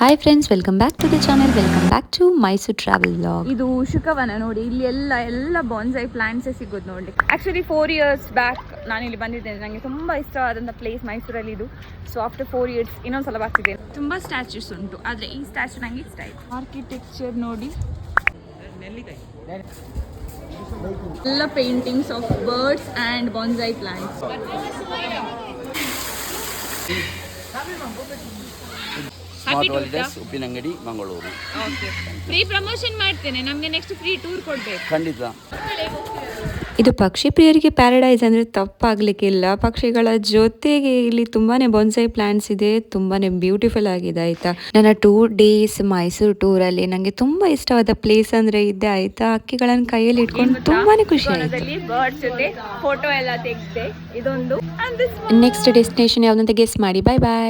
Hi friends welcome back to the channel welcome back to Mysuru travel blog ಇದು ಶುಕವನ ನೋಡಿ. ಇಲ್ಲಿ ಎಲ್ಲ ಎಲ್ಲ ಬಾನ್ಸೈ ಪ್ಲಾಂಟ್ಸೇ ಸಿಗೋದು ನೋಡಿ ಆ್ಯಕ್ಚುಲಿ ಫೋರ್ ಇಯರ್ಸ್ ಬ್ಯಾಕ್ ನಾನು ಇಲ್ಲಿ ಬಂದಿದ್ದೇನೆ. ನನಗೆ ತುಂಬ ಇಷ್ಟವಾದಂಥ ಪ್ಲೇಸ್ ಮೈಸೂರಲ್ಲಿ ಇದು. ಸೊ ಆಫ್ಟರ್ ಫೋರ್ ಇಯರ್ಸ್ ಇನ್ನೊಂದು ಸಲ ಬರ್ತಿದ್ದೇನೆ. ತುಂಬ ಸ್ಟ್ಯಾಚ್ಯೂಸ್ ಉಂಟು. ಆದರೆ ಈ ಸ್ಟ್ಯಾಚ್ಯೂ ನನಗೆ ಇಷ್ಟ ಆಯಿತು. ಆರ್ಕಿಟೆಕ್ಚರ್ ನೋಡಿ. ಎಲ್ಲ paintings of birds and bonsai plants smart holidays Uppinangady Mangaluru free promotion ಮಾಡ್ತೇನೆ. ನಮಗೆ ನೆಕ್ಸ್ಟ್ ಫ್ರೀ ಟೂರ್ ಕೊಡ್ಬೇಕು. ಖಂಡಿತ. ಇದು ಪಕ್ಷಿ ಪ್ರಿಯರಿಗೆ ಪ್ಯಾರಡೈಸ್ ಅಂದರೆ ತಪ್ಪಾಗಲಿಕ್ಕಿಲ್ಲ ಪಕ್ಷಿಗಳ ಜೊತೆಗೆ ಇಲ್ಲಿ ತುಂಬಾನೇ ಬೊನ್ಸೈ ಪ್ಲಾಂಟ್ಸ್ ಇದೆ. ತುಂಬಾನೇ ಬ್ಯೂಟಿಫುಲ್ ಆಗಿದೆ ಆಯಿತಾ? ನನ್ನ ಟೂ ಡೇಸ್ ಮೈಸೂರು ಟೂರಲ್ಲಿ ನನಗೆ ತುಂಬಾ ಇಷ್ಟವಾದ ಪ್ಲೇಸ್ ಅಂದ್ರೆ ಇದೆ ಆಯಿತಾ? ಅಕ್ಕಿಗಳನ್ನು ಕೈಯಲ್ಲಿ ಇಟ್ಕೊಂಡು ತುಂಬಾನೇ ಖುಷಿ ಆಯಿತು. ನೆಕ್ಸ್ಟ್ ಡೆಸ್ಟಿನೇಷನ್ ಯಾವ್ದಂತ ಗೆಸ್ ಮಾಡಿ. ಬಾಯ್ ಬಾಯ್